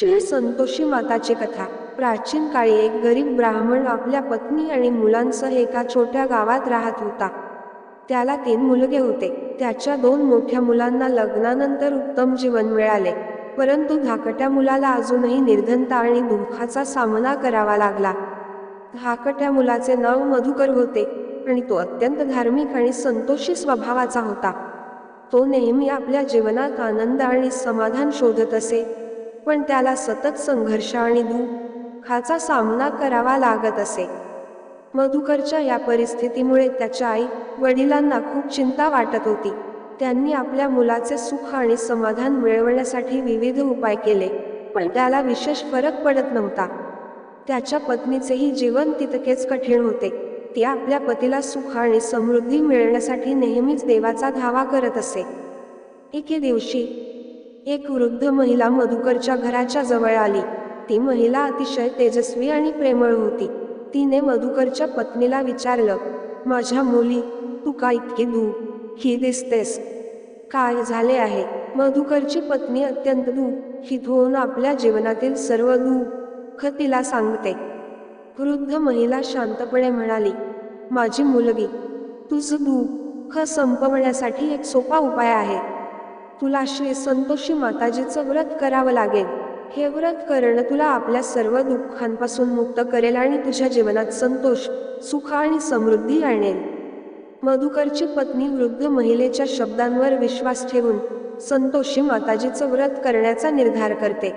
श्री संतोषी माताची कथा. प्राचीन काळी एक गरीब ब्राह्मण आपल्या पत्नी आणि मुलांसह एका छोट्या गावात राहत होता. त्याला तीन मुलगे होते. त्याच्या दोन मोठ्या मुलांना लग्नानंतर उत्तम जीवन मिळाले. परंतु धाकट्या मुलाला अजूनही निर्धनता आणि दुःखाचा सामना करावा लागला. धाकट्या मुलाचे नाव मधुकर होते आणि तो अत्यंत धार्मिक आणि संतोषी स्वभावाचा होता. तो नेहमी आपल्या जीवनात आनंद आणि समाधान शोधत असे. पण त्याला सतत संघर्ष आणि दुःखाचा सामना करावा लागत असे. मधुकरच्या या परिस्थितीमुळे त्याच्या आई वडिलांना खूप चिंता वाटत होती. त्यांनी आपल्या मुलाचे सुख आणि समाधान मिळवण्यासाठी विविध उपाय केले पण त्याला विशेष फरक पडत नव्हता. त्याच्या पत्नीचेही जीवन तितकेच कठीण होते. ती आपल्या पतीला सुख आणि समृद्धी मिळण्यासाठी नेहमीच देवाचा धावा करत असे. एके दिवशी एक वृद्ध महिला मधुकरच्या घराच्या जवळ आली. ती महिला अतिशय तेजस्वी आणि प्रेमळ होती. तिने मधुकरच्या पत्नीला विचारलं माझ्या मुली तू का इतकी दुःखी दिसतेस. काय झाले आहे मधुकरची पत्नी अत्यंत दुःखित होऊन आपल्या जीवनातील सर्व दुःख तिला सांगते. वृद्ध महिला शांतपणे म्हणाली माझी मुलगी तुझं दुःख संपवण्यासाठी एक सोपा उपाय आहे. तुला श्री संतोषी माताजीचं व्रत करावं लागेल. हे व्रत करणं तुला आपल्या सर्व दुःखांपासून मुक्त करेल आणि तुझ्या जीवनात संतोष सुख आणि समृद्धी आणेल. मधुकरची पत्नी वृद्ध महिलेच्या शब्दांवर विश्वास ठेवून संतोषी माताजीचं व्रत करण्याचा निर्धार करते.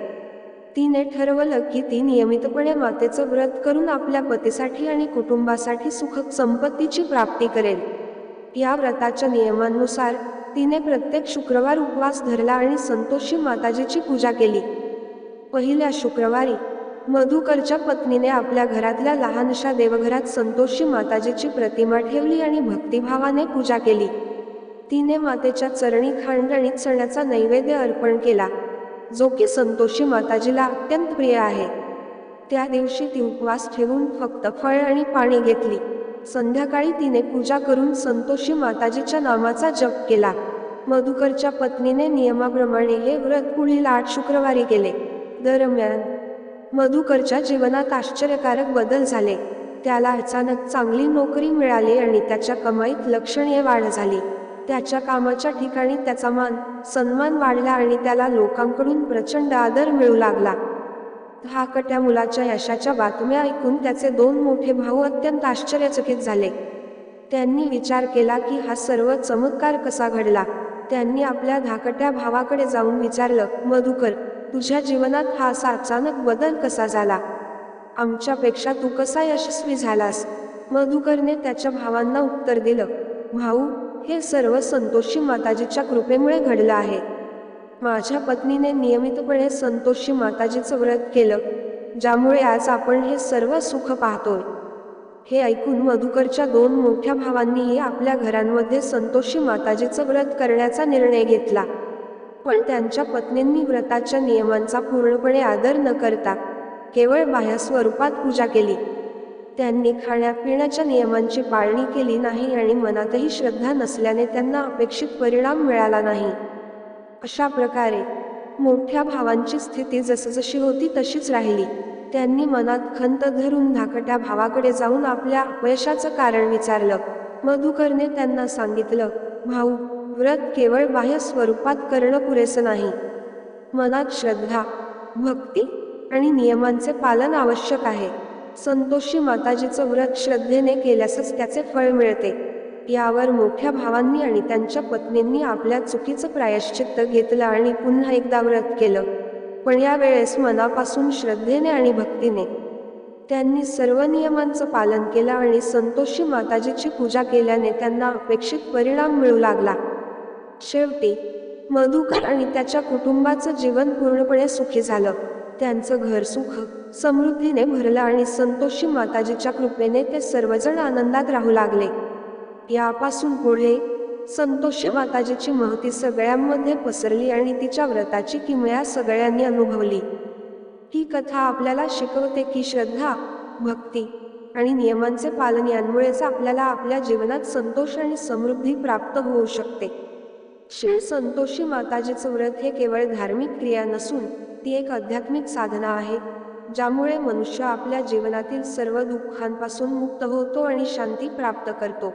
तिने ठरवलं की ती नियमितपणे मातेचं व्रत करून आपल्या पतीसाठी आणि कुटुंबासाठी सुख संपत्तीची प्राप्ती करेल. या व्रताच्या नियमांनुसार तिने प्रत्येक शुक्रवार उपवास धरला आणि संतोषी माताजीची पूजा केली. पहिल्या शुक्रवारी मधुकरच्या पत्नीने आपल्या घरातल्या लहानशा देवघरात संतोषी माताजीची प्रतिमा ठेवली आणि भक्तिभावाने पूजा केली. तिने मातेच्या चरणी खांड आणि चण्याचा नैवेद्य अर्पण केला जो की संतोषी माताजीला अत्यंत प्रिय आहे. त्या दिवशी ती उपवास ठेवून फक्त फळ आणि पाणी घेतली. संध्याकाळी तिने पूजा करून संतोषी माताजीच्या नामाचा जप केला. मधुकरच्या पत्नीने नियमाप्रमाणे हे व्रत पुढील आठ शुक्रवारी केले. दरम्यान मधुकरच्या जीवनात आश्चर्यकारक बदल झाले. त्याला अचानक चांगली नोकरी मिळाली आणि त्याच्या कमाईत लक्षणीय वाढ झाली. त्याच्या कामाच्या ठिकाणी त्याचा मान सन्मान वाढला आणि त्याला लोकांकडून प्रचंड आदर मिळू लागला. धाकट्या मुलाच्या यशाच्या बातम्या ऐकून त्याचे दोन मोठे भाऊ अत्यंत आश्चर्यचकित झाले. त्यांनी विचार केला की हा सर्व चमत्कार कसा घडला? त्यांनी आपल्या धाकट्या भावाकडे जाऊन विचारलं मधुकर तुझ्या जीवनात हा असा अचानक बदल कसा झाला? आमच्यापेक्षा तू कसा यशस्वी झालास? मधुकरने त्याच्या भावांना उत्तर दिलं भाऊ हे सर्व संतोषी माताजीच्या कृपेमुळे घडलं आहे. माझ्या पत्नीने नियमितपणे संतोषी माताजीचं व्रत केलं ज्यामुळे आज आपण हे सर्व सुख पाहतोय. हे ऐकून मधुकरच्या दोन मोठ्या भावांनीही आपल्या घरांमध्ये संतोषी माताजीचं व्रत करण्याचा निर्णय घेतला. पण त्यांच्या पत्नींनी व्रताच्या नियमांचा पूर्णपणे आदर न करता केवळ बाह्य स्वरूपात पूजा केली. त्यांनी खाण्यापिण्याच्या नियमांची पाळणी केली नाही आणि मनातही श्रद्धा नसल्याने त्यांना अपेक्षित परिणाम मिळाला नाही. अशा प्रकारे मोठ्या भावांची स्थिती जसजशी होती तशीच राहिली. त्यांनी मनात खंत धरून धाकट्या भावाकडे जाऊन आपल्या अपयशाचं कारण विचारलं. मधुकरने त्यांना सांगितलं भाऊ व्रत केवळ बाह्य स्वरूपात करणं पुरेसं नाही. मनात श्रद्धा भक्ती आणि नियमांचे पालन आवश्यक आहे. संतोषी माताजीचं व्रत श्रद्धेने केल्यासच त्याचे फळ मिळते. यावर मोठ्या भावांनी आणि त्यांच्या पत्नींनी आपल्या चुकीचं प्रायश्चित्त घेतलं आणि पुन्हा एकदा व्रत केलं. पण यावेळेस मनापासून श्रद्धेने आणि भक्तीने त्यांनी सर्व नियमांचं पालन केलं आणि संतोषी माताजीची पूजा केल्याने त्यांना अपेक्षित परिणाम मिळू लागला. शेवटी मधुकर आणि त्याच्या कुटुंबाचं जीवन पूर्णपणे सुखी झालं. त्यांचं घर सुख समृद्धीने भरलं आणि संतोषी माताजीच्या कृपेने ते सर्वजण आनंदात राहू लागले. यापासून पुढे संतोषी माताजीची महती सगळ्यांमध्ये पसरली आणि तिच्या व्रताची किमया सगळ्यांनी अनुभवली. ही कथा आपल्याला शिकवते की श्रद्धा भक्ती आणि नियमांचे पालन यांमुळेच आपल्याला आपल्या जीवनात संतोष आणि समृद्धी प्राप्त होऊ शकते. श्री संतोषी माताजीचं व्रत हे केवळ धार्मिक क्रिया नसून ती एक आध्यात्मिक साधना आहे ज्यामुळे मनुष्य आपल्या जीवनातील सर्व दुःखांपासून मुक्त होतो आणि शांती प्राप्त करतो.